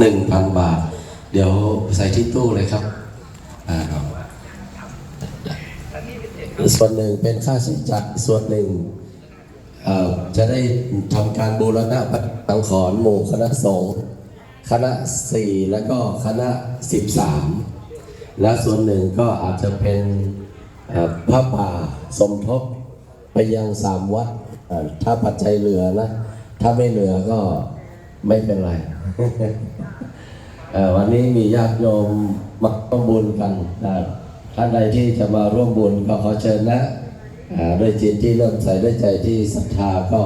หนึ่งพันบาท เดี๋ยวใส่ที่ตู้เลยครับอ่าครับส่วนหนึ่งเป็นค่าใช้จ่ายส่วนหนึ่งจะได้ทำการบูรณะตังขอนหมู่คณะสงฆ์คณะสี่แล้วก็คณะสิบสามและส่วนหนึ่งก็อาจจะเป็นพระป่าสมทบไปยังสามวัดถ้าปัจจัยเหลือนะ ถ้าไม่เหลือก็ ไม่เป็นไร วันนี้มีญาติโยมมาร่วมบุญกันท่านใดที่จะมาร่วมบุญก็ขอเชิญนะด้วยจิตที่เริ่มใส่ด้วยใจที่ศรัทธาก็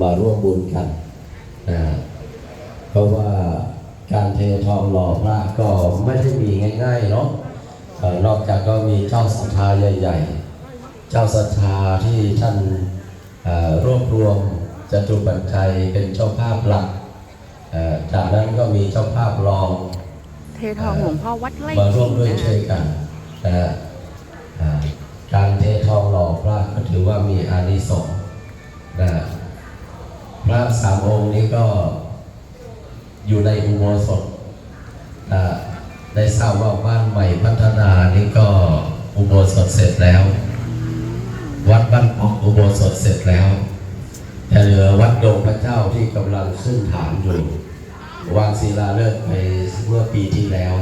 มาร่วมบุญกันนะเพราะว่าการเททองหล่อพระก็ไม่ได้มีง่ายๆเนาะนอกจากก็มีเจ้าศรัทธาใหญ่ ๆ เจ้าศรัทธาที่ท่านรวบรวมจตุปัจจัยเป็นเจ้าภาพหลัก จากนั้นก็มีเจ้าภาพรอง เททองหลวงพ่อวัดไร่มาร่ขิวมงด้วยนะช่วยกันนะฮะอ่าการเททองหล่อพระก็ถือว่ามีอานิสงส์นะฮะพระสามองค์นี้ก็อยู่ในอุโบสถนะฮะได้ทราบว่าบ้านใหม่พัฒนานี่ก็อุโบสถเสร็จแล้ว วัดบ้านออกอุโบสถเสร็จแล้ว แต่เหลือวัดดงพระเจ้าที่กำลังขึ้นฐานอยู่วาง ศิลาเลิกไปเมื่อปีที่แล้ว